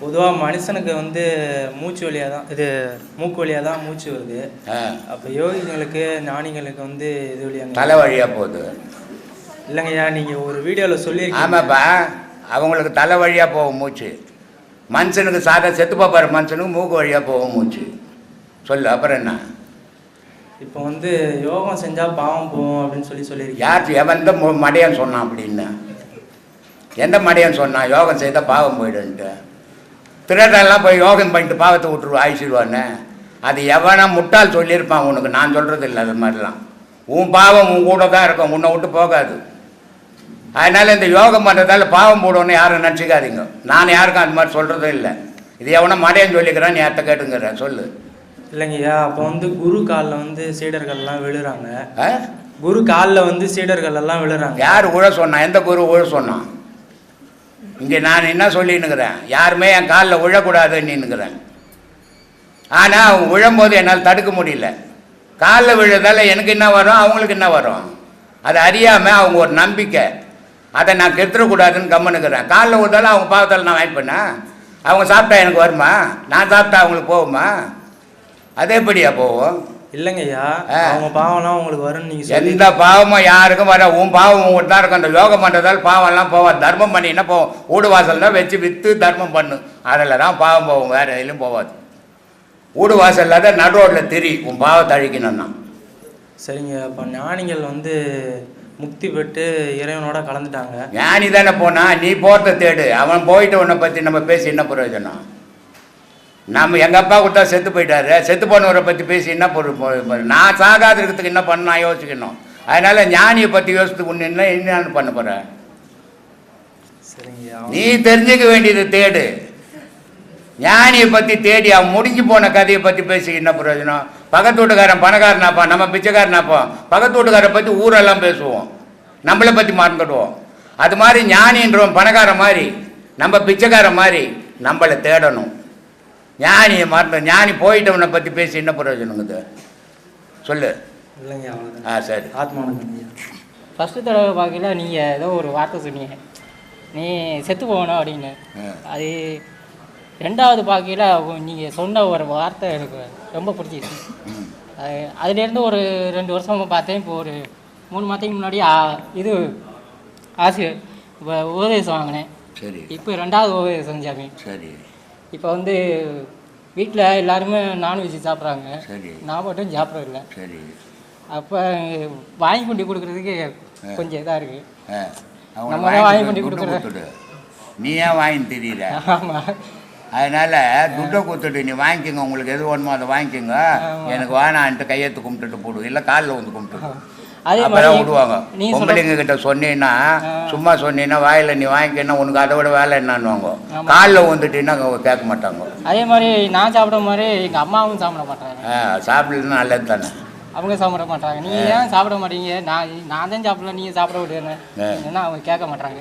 பொதுவாக மனுஷனுக்கு வந்து மூச்சு வழியாக தான் இது மூக்கு வழியாக தான் மூச்சு வருது. அப்போ யோகிகளுக்கு ஞானிகளுக்கு வந்து இது வழியாக தலை வழியாக போகுது. இல்லைங்கய்யா நீங்கள் ஒரு வீடியோவில் சொல்லியிருக்கீங்க. ஆமாப்பா அவங்களுக்கு தலை வழியாக போகும் மூச்சு. மனுஷனுக்கு சாதா செத்து போப்பாரு மனுஷனுக்கு மூக்கு வழியாக போகும் மூச்சு. சொல்லு அப்புறம் என்ன? இப்போ வந்து யோகம் செஞ்சால் பாவம் போகும் அப்படின்னு சொல்லி சொல்லியிருக்கீங்க. யார் எவன் மடையன் சொன்னான் அப்படின்னு. எந்த மடையன் சொன்னான்? யோகம் செய்தால் பாவம் போயிடுன்ட்டு திருடெல்லாம் போய் யோகம் பண்ணிட்டு பாவத்தை விட்டுரு ஆயிடுவானே அது எவனா முட்டாள் சொல்லியிருப்பான் உனக்கு. நான் சொல்கிறது இல்லை அது மாதிரிலாம். உன் பாவம் உன் கூட தான் இருக்கும். உன்னை விட்டு போகாது. அதனால் இந்த யோகம் பண்ணுறதால பாவம் போடுவோன்னு யாரும் நினச்சிக்காதீங்க. நான் யாருக்கும் அது மாதிரி சொல்கிறதும் இல்லை. இது எவனா மடையன் சொல்லிக்கிறான் நீ அத்தை கேட்டுங்கிறேன் சொல்லு. இல்லைங்கய்யா அப்போ வந்து குரு காலில் வந்து சீடர்கள்லாம் விழுறாங்க. குரு காலில் வந்து சீடர்கள் எல்லாம் விழுறாங்க. யார் உழ சொன்னான் எந்த குரு உழ சொன்னான் இங்கே நான் என்ன சொல்லின்னுக்கிறேன்? யாருமே என் காலில் விழக்கூடாதுன்னுக்கிறேன் ஆனால் அவங்க விழும்போது என்னால் தடுக்க முடியல. காலில் விழுறதால எனக்கு என்ன வரும்? அவங்களுக்கு என்ன வரும்? அதை அறியாமல் அவங்க ஒரு நம்பிக்கை. அதை நான் கெடுத்துடக்கூடாதுன்னு கம்மனுக்கிறேன் காலில் விழுந்தாலும் அவங்க பாவத்தால் நான் வாய்ப்பு பண்ணேன் அவங்க சாப்பிட்டா எனக்கு வருமா? நான் சாப்பிட்டா அவங்களுக்கு போகுமா? அது எப்படியா போகும்? இல்லைங்கய்யா. அவங்க பாவம்லாம் உங்களுக்கு வரும்னு நீங்கள் சொல்லி எந்த பாவமும் யாருக்கும் வர உன் பாவம் உங்கள்கிட்ட தான் இருக்கும். அந்த யோகம் பண்ணுறதால பாவம்லாம் போவாது. தர்மம் பண்ணினா போவோம் வீடு வாசல் தான் வச்சு விற்று தர்மம் பண்ணு. அதில் தான் பாவம் போகும். வேறு எதுலையும் போகாது வீடு வாசலில் தான் நடு ரோட்டில் திரி. உன் பாவத்தை அழிக்கணும்னா. சரிங்க. அப்போ ஞானிகள் வந்து முக்தி பெற்று இறைவனோட கலந்துட்டாங்க. ஞானி தானே போனா நீ போகிறத தேடு. அவன் போயிட்டு உன்னை பற்றி நம்ம பேசி என்ன பிரயோஜனம்? நம்ம எங்கள் அப்பா கொடுத்தா செத்து போயிட்டாரு. செத்து போனவரை பற்றி பேசி என்ன பொருள் நான் சாகாத இருக்கிறதுக்கு என்ன பண்ண நான் யோசிக்கணும். அதனால் ஞானியை பற்றி யோசித்துக்கு ஒன்று என்ன என்னன்னு பண்ண போகிறேன் நீ தெரிஞ்சுக்க வேண்டியது தேடு. ஞானியை பற்றி தேடி அவன் முடிஞ்சு போன கதையை பற்றி பேசி என்ன பிரயோஜனம்? பக்கத்து வீட்டுக்காரன் பணக்காரனாப்பா நம்ம பிச்சைக்காரனாப்பா. பக்கத்து வீட்டுக்காரரை பற்றி ஊரெல்லாம் பேசுவோம். நம்மளை பற்றி மறந்துடுவோம் அது மாதிரி ஞானின்றவன் பணக்காரன் மாதிரி நம்ம பிச்சைக்காரன் மாதிரி நம்மளை தேடணும். ஞானியை மறந்து ஞானி போயிட்டவனை பற்றி பேசி என்ன பிரயோஜனங்குது சொல்லு. இல்லைங்க ஆ சரி. ஆத்மானந்தம் ஃபஸ்ட்டு தடவை பார்க்கல நீங்கள் ஏதோ ஒரு வார்த்தை சொன்னீங்க. நீ செத்து போகணும் அப்படின்னு. அது ரெண்டாவது பார்க்கையில் நீங்கள் சொன்ன ஒரு வார்த்தை எனக்கு ரொம்ப பிடிச்சிச்சு. ம் அது அதுலேருந்து ஒரு ரெண்டு வருஷமா பார்த்தேன் இப்போ ஒரு மூணு மாதத்துக்கு முன்னாடி இது ஆசிரியர் இப்போ உபதேசம் வாங்கினேன். சரி. இப்போ ரெண்டாவது உபதேசம் செஞ்சாங்க சரி. இப்போ வந்து வீட்டில் எல்லாருமே நான்வெஜ் சாப்பிட்றாங்க. சரி. நான் மட்டும் சாப்பிட்றதில்ல. சரி. அப்போ வாங்கி கொண்டு கொடுக்குறதுக்கு கொஞ்சம் இதாக இருக்குது நம்ம தான் வாங்கி கொண்டு. கொடுத்துடு. நீ ஏன் வாங்கி தெரியல? ஆமாம் அதனால துட்டை கொடுத்துட்டு நீ வாங்கிக்கோங்க. உங்களுக்கு எது வேணுமோ அதை வாங்கிக்கோங்க. எனக்கு வேணான்ட்டு கையெழுத்து கும்பிட்டுட்டு போடு. இல்லை காலில் வந்து கும்பிட்டு அப்பதான் மாதிரி விடுவாங்க. பொம்பளைங்க கிட்ட சொன்னீங்கன்னா. சும்மா சொன்னீங்கன்னா வாயில நீ வாங்கிக்கணும் உனக்கு அதை விட வேலை என்னன்னுவாங்க. காலில் வந்துட்டீங்கன்னா கேட்க மாட்டாங்க. அதே மாதிரி நான் சாப்பிட மாதிரி எங்கள் அம்மாவும் சாப்பிட மாட்டாங்க. ஆ சாப்பிடலன்னா நல்லது தானே. அவங்க சாப்பிட மாட்டாங்க. நீங்கள் ஏன் சாப்பிட மாட்டீங்க? நான் நான் தான் சாப்பிடல நீங்கள் சாப்பிட ஆ. ஏன்னா அவங்க கேட்க மாட்டாங்க.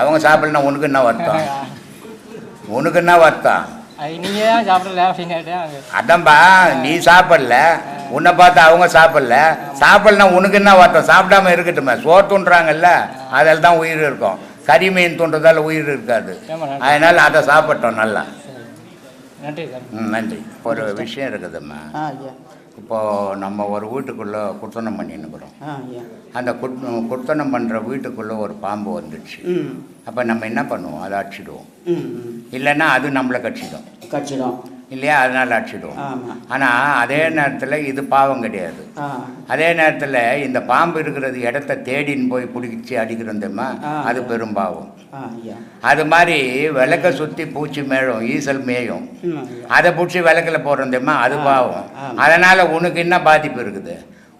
அவங்க சாப்பிடலன்னா உனக்கு என்ன வருத்தம்? உனக்கு என்ன வருத்தம்? நீங்கள் தான் சாப்பிடல அப்படின்னு கேட்டேன். அதான்பா நீ சாப்பிடல. உன்னை பார்த்து அவங்க சாப்பிடல. சாப்பிடலனா உனக்கு என்ன வருத்தம் சாப்பிடாம இருக்கட்டுமே. சோறு தூண்டுறாங்கல்ல அதில் தான் உயிர் இருக்கும். கறி மீன் தூண்டுறதால உயிர் இருக்காது. அதனால அதை சாப்பிட்டோம் நல்லா. நன்றி ம், நன்றி. ஒரு விஷயம் இருக்குதும்மா. இப்போது நம்ம ஒரு வீட்டுக்குள்ளே குத்தனம் பண்ணின்னுக்குறோம் அந்த குட் குத்தனம் பண்ணுற வீட்டுக்குள்ளே ஒரு பாம்பு வந்துடுச்சு. அப்போ நம்ம என்ன பண்ணுவோம்? அதை அடிச்சிடுவோம். இல்லைன்னா அது நம்மளை கடிச்சிடும். கச்சிடம் இல்லையா? அதனால் அடிச்சிடுவோம். ஆனால் அதே நேரத்தில் இது பாவம் கிடையாது. அதே நேரத்தில் இந்த பாம்பு இருக்கிறது இடத்த தேடின்னு போய் பிடிச்சி அடிக்கிறோம். அது பெரும் பாவம். ஆ ஐயா. அது மாதிரி விளக்க சுற்றி பூச்சி மேயும் ஈசல் மேயும். அதை பிடிச்சி விளக்கில் போடுறோம் தெரியுமா? அது பாவம். அதனால் உனக்கு என்ன பாதிப்பு இருக்குது?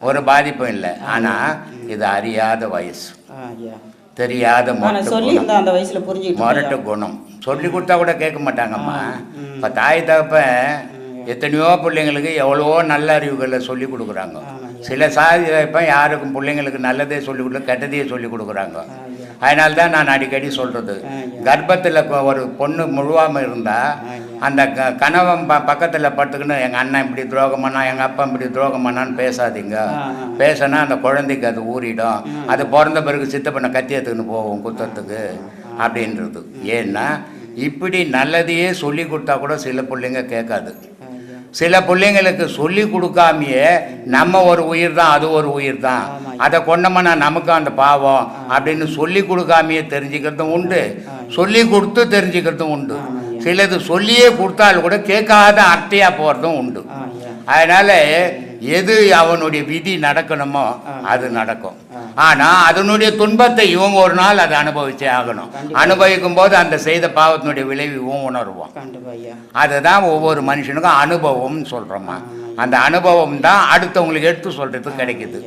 ஒரு பாதிப்பும் இல்லை. ஆனால் இது அறியாத வயசு. தெரியாத மொரட்டு குணம். சொல்லி கொடுத்தா கூட கேட்க மாட்டாங்கம்மா. இப்போ தாய் தகப்பன் எத்தனையோ பிள்ளைங்களுக்கு எவ்வளவோ நல்ல அறிவுகளை சொல்லி கொடுக்குறாங்க. சில சாதி தகப்பன் யாருக்கும் பிள்ளைங்களுக்கு நல்லதே சொல்லி கொடுக்க கெட்டதையே சொல்லி கொடுக்குறாங்க. அதனால தான் நான் அடிக்கடி சொல்கிறது. கர்ப்பத்தில் ஒரு பொண்ணு முழுவாமல் இருந்தால். அந்த க கணவன் ப பக்கத்தில் படுத்துக்கின்னு எங்கள் அண்ணன் இப்படி துரோகம் பண்ணா எங்கள் அப்பா இப்படி துரோகம் பண்ணான்னு பேசாதீங்க. பேசினா அந்த குழந்தைக்கு அது ஊறிடும். அது பிறந்த பிறகு சித்தப்பனை கத்தி எடுத்துக்கின்னு போகும் குத்தத்துக்கு அப்படின்றது. ஏன்னா இப்படி நல்லதையே சொல்லி கொடுத்தா கூட சில பிள்ளைங்க கேட்காது. சில பிள்ளைங்களுக்கு சொல்லி கொடுக்காமையே நம்ம ஒரு உயிர் தான் அது ஒரு உயிர் தான். அதை கொண்டோம்னா நமக்கு அந்த பாவம் அப்படின்னு சொல்லி கொடுக்காமையே தெரிஞ்சுக்கிறதும் உண்டு. சொல்லி கொடுத்து தெரிஞ்சுக்கிறதும் உண்டு. சிலது சொல்லியே கொடுத்தாலும் கூட கேட்காத அட்டையா போகிறதும் உண்டு. அதனால எது அவனுடைய விதி நடக்கணுமோ அது நடக்கும். ஆனா அதனுடைய துன்பத்தை இவங்க ஒரு நாள் அதை அனுபவிச்சே ஆகணும். அனுபவிக்கும் போது அந்த செய்த பாவத்தினுடைய விளைவு இவன் ஐயா. அதுதான் ஒவ்வொரு மனுஷனுக்கும் அனுபவம்னு சொல்கிறோமா அந்த அனுபவம் தான் அடுத்தவங்களுக்கு எடுத்து சொல்கிறதுக்கு கிடைக்குது.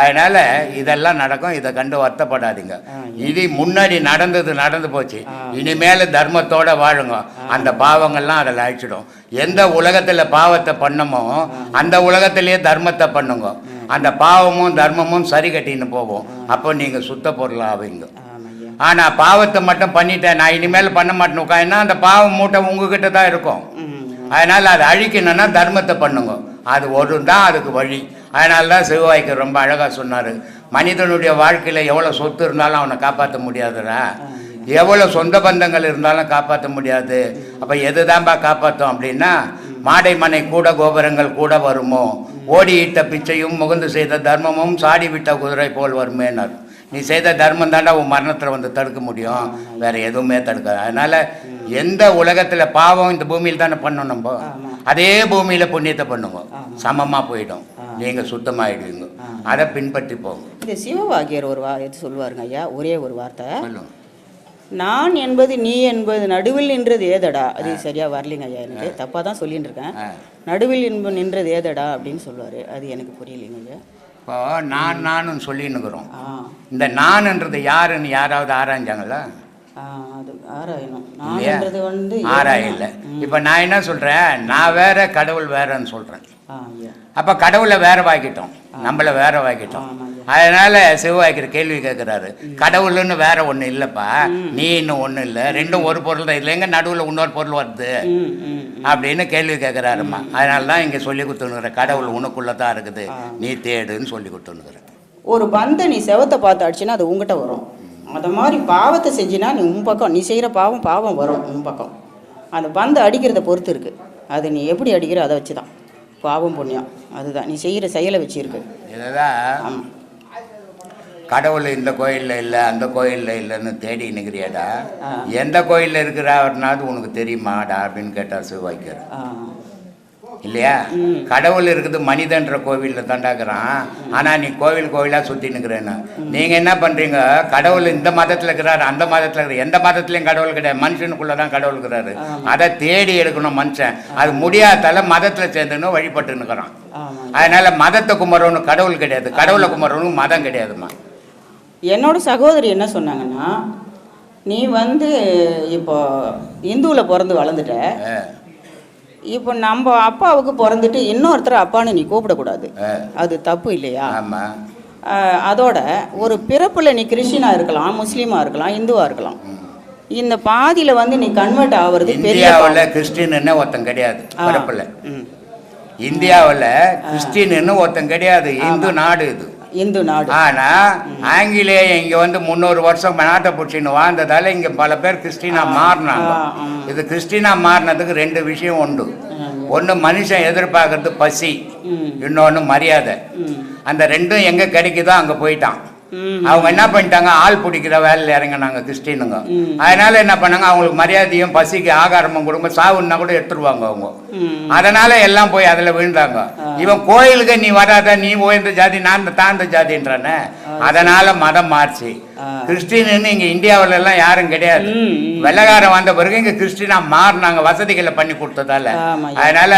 அதனால் இதெல்லாம் நடக்கும். இதை கண்டு வருத்தப்படாதீங்க. இது முன்னாடி நடந்தது நடந்து போச்சு. இனிமேல் தர்மத்தோட வாழுங்க. அந்த பாவங்கள்லாம் அதில் அழிச்சிடும். எந்த உலகத்தில் பாவத்தை பண்ணமோ அந்த உலகத்திலேயே தர்மத்தை பண்ணுங்க. அந்த பாவமும் தர்மமும் சரி கட்டின்னு போகும். அப்போ நீங்கள் சுத்த பொருளாவீங்க ஆமா ஐயா ஆனால் பாவத்தை மட்டும் பண்ணிட்டேன். நான் இனிமேல் பண்ண மாட்டேன் உட்காந்துன்னா அந்த பாவம் மூட்டை உங்ககிட்ட தான் இருக்கும். அதனால் அதை அழிக்கணும்னா தர்மத்தை பண்ணுங்க. அது ஒரு தான் அதுக்கு வழி. அதனால தான் சிவவாய்க்கு ரொம்ப அழகாக சொன்னார். மனிதனுடைய வாழ்க்கையில் எவ்வளோ சொத்து இருந்தாலும் அவனை காப்பாற்ற முடியாதுடா. எவ்வளோ சொந்த பந்தங்கள் இருந்தாலும் காப்பாற்ற முடியாது. அப்போ எதுதான்பா காப்பாற்றும் அப்படின்னா மாடை மனை கூட கோபுரங்கள் கூட வருமோ? ஓடியிட்ட பிச்சையும் முகந்து செய்த தர்மமும் சாடி விட்ட குதிரை போல் வருமேனார். நீ செய்த தர்மம் தாண்டா உன் மரணத்தில் வந்து தடுக்க முடியும். வேற எதுவுமே தடுக்காது. அதனால எந்த உலகத்தில் பாவம் இந்த பூமியில் தானே பண்ணோம் நம்ம? அதே பூமியில் புண்ணியத்தை பண்ணுங்க. சமமாக போயிடும். நீங்கள் சுத்தமாயிடுவீங்க. அதை பின்பற்றி போங்க. இந்த சிவவாக்கியர் ஒரு வா இது சொல்லுவாருங்க ஐயா ஒரே ஒரு வார்த்தை. நான் என்பது நீ என்பது நடுவில் நின்றது ஏதடா? அது சரியா வரலைங்க ஐயா எனக்கு தப்பாக தான் சொல்லிட்டு இருக்கேன். நடுவில் என்ப நின்றது ஏதடா அப்படின்னு சொல்லுவார். அது எனக்கு புரியலைங்க ஐயா. இப்போ நான் நானும் சொல்லின்னுக்குறோம். இந்த நான்ன்றது யாருன்னு யாராவது ஆராய்ஞ்சாங்களா? அது ஆராயணும். இல்லையா? நான்ன்றது வந்து ஆராயல. இப்போ நான் என்ன சொல்கிறேன் நான் வேற கடவுள் வேறன்னு சொல்கிறேன் ஐயா. அப்போ கடவுளை வேற வாக்கிட்டோம். நம்மளை வேற வாக்கிட்டோம். அதனால சிவவாய்க்கிற கேள்வி கேட்குறாரு கடவுள்னு வேற ஒன்று இல்லைப்பா. நீ இன்னும் ஒன்றும் இல்லை. ரெண்டும் ஒரு பொருள் தான். இல்லைங்க நடுவில் இன்னொரு பொருள் வருது? அப்படின்னு கேள்வி கேட்குறாருமா அதனால தான் இங்கே சொல்லி கொடுத்துனுக்குற கடவுள் உனக்குள்ளே தான் இருக்குது. நீ தேடுன்னு சொல்லி கொடுத்துனுக்குற ஒரு பந்தை நீ செவத்தை பார்த்து அடிச்சுன்னா அது உங்ககிட்ட வரும். அந்த மாதிரி பாவத்தை செஞ்சினா நீ உன் பக்கம் நீ செய்கிற பாவம் பாவம் வரும் உன் பக்கம். அந்த பந்தை அடிக்கிறத பொறுத்து இருக்குது அது நீ எப்படி அடிக்கிற அதை வச்சு தான் பாவம் புண்ணியம். அதுதான். நீ செய்கிற செயலை வச்சு இருக்கு இதுதான் கடவுள் இந்த கோயிலில் இல்லை அந்த கோயிலில் இல்லைன்னு தேடி நிற்கிறியாடா. எந்த கோயிலில் இருக்கிறாருனாவது உனக்கு தெரியுமாடா அப்படின்னு கேட்டார் சிவவாய்க்கர் ஆ. இல்லையா? கடவுள் இருக்குது மனிதன்ற கோவிலில் தாண்டாக்குறான் ஆனால் நீ கோவில் கோவிலாக சுற்றி நிற்கிறேன்னு நீங்கள் என்ன பண்ணுறீங்க கடவுள் இந்த மதத்தில் இருக்கிறாரு அந்த மதத்தில் இருக்கிற எந்த மதத்துலையும் கடவுள் கிடையாது. மனுஷனுக்குள்ளே தான் கடவுள் இருக்கிறாரு. அதை தேடி எடுக்கணும் மனுஷன். அது முடியாதால மதத்தில் சேர்ந்துன்னு வழிபட்டு நிற்கிறான் ஆமாம் அதனால மதத்தை கும்பிட்றவனு கடவுள் கிடையாது. கடவுளை கும்பிட்றவனுக்கு மதம் கிடையாதுமா என்னோட சகோதரி என்ன சொன்னாங்கன்னா நீ வந்து இப்போ இந்துவில் பிறந்து வளர்ந்துட்ட. இப்போ நம்ம அப்பாவுக்கு பிறந்துட்டு இன்னொருத்தர் அப்பான்னு நீ கூப்பிடக்கூடாது. அது தப்பு இல்லையா? ஆமா. ஆஹ் அதோட ஒரு பிறப்பில் நீ கிறிஸ்டினாக இருக்கலாம் முஸ்லீமாக இருக்கலாம் இந்துவாக இருக்கலாம். இந்த பாதியில் வந்து நீ கன்வெர்ட் ஆகுறது இந்தியாவில். கிறிஸ்டின்னு ஒருத்தன் கிடையாது. பிறப்பில். இந்தியாவில் கிறிஸ்டின்னு ஒருத்தன் கிடையாது இந்து நாடு இது. இந்து நாடு ஆனா ஆங்கிலேய இங்க வந்து முந்நூறு வருஷம் நாட்டை பிடிச்சின்னு வாழ்ந்ததால இங்க பல பேர் கிறிஸ்டினா மாறினாங்க. இது கிறிஸ்டினா மாறினதுக்கு ரெண்டு விஷயம் உண்டு ஒன்று மனுஷன் எதிர்பார்க்கறது பசி. இன்னொன்று மரியாதை. அந்த ரெண்டும் எங்க கிடைக்குதோ அங்க போயிட்டான். அவங்க என்ன பண்ணிட்டாங்க? ஆள் பிடிக்கிற வேலையில் இறங்கினாங்க கிறிஸ்டினுங்க. அதனால என்ன பண்ணாங்க? அவங்களுக்கு மரியாதையும் பசிக்கு ஆகாரமும் கொடுங்க. சாவுன்னா கூட எடுத்துருவாங்க அவங்க. அதனால எல்லாம் போய் அதுல விழுந்தாங்க. இவன் கோயிலுக்கு நீ வராத நீ உயர்ந்த ஜாதி நான் தாழ்ந்த ஜாதின்றானே? அதனால மதம் மாறுச்சு. கிறிஸ்டின்னு இங்க இந்தியாவுல எல்லாம் யாரும் கிடையாது. ம், ம். வெள்ளக்காரன் வந்த பிறகு இங்க கிறிஸ்டினா மாறினாங்க வசதிகளை பண்ணி கொடுத்ததால. அதனால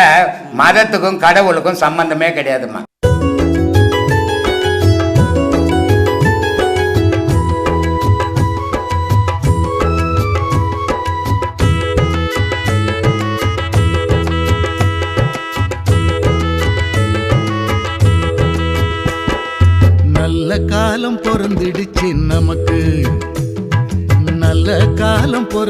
மதத்துக்கும் கடவுளுக்கும் சம்பந்தமே கிடையாதுமா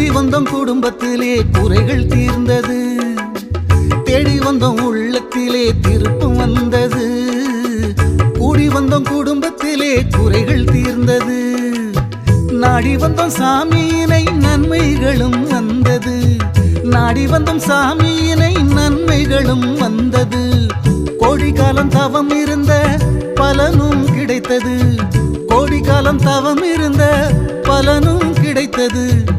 கூறி வந்தோம் குடும்பத்திலே குறைகள் தீர்ந்தது. தேடி வந்தோம் உள்ளத்திலே திருப்பம் வந்தது. கூடி வந்தோம் குடும்பத்திலே குறைகள் தீர்ந்தது. நாடி வந்தோம் சாமியினை நன்மைகளும் வந்தது. நாடி வந்தோம் சாமியினை நன்மைகளும் வந்தது. கோடி காலம் தவம் இருந்த பலனும் கிடைத்தது. கோடி காலம் தவம் இருந்த பலனும் கிடைத்தது.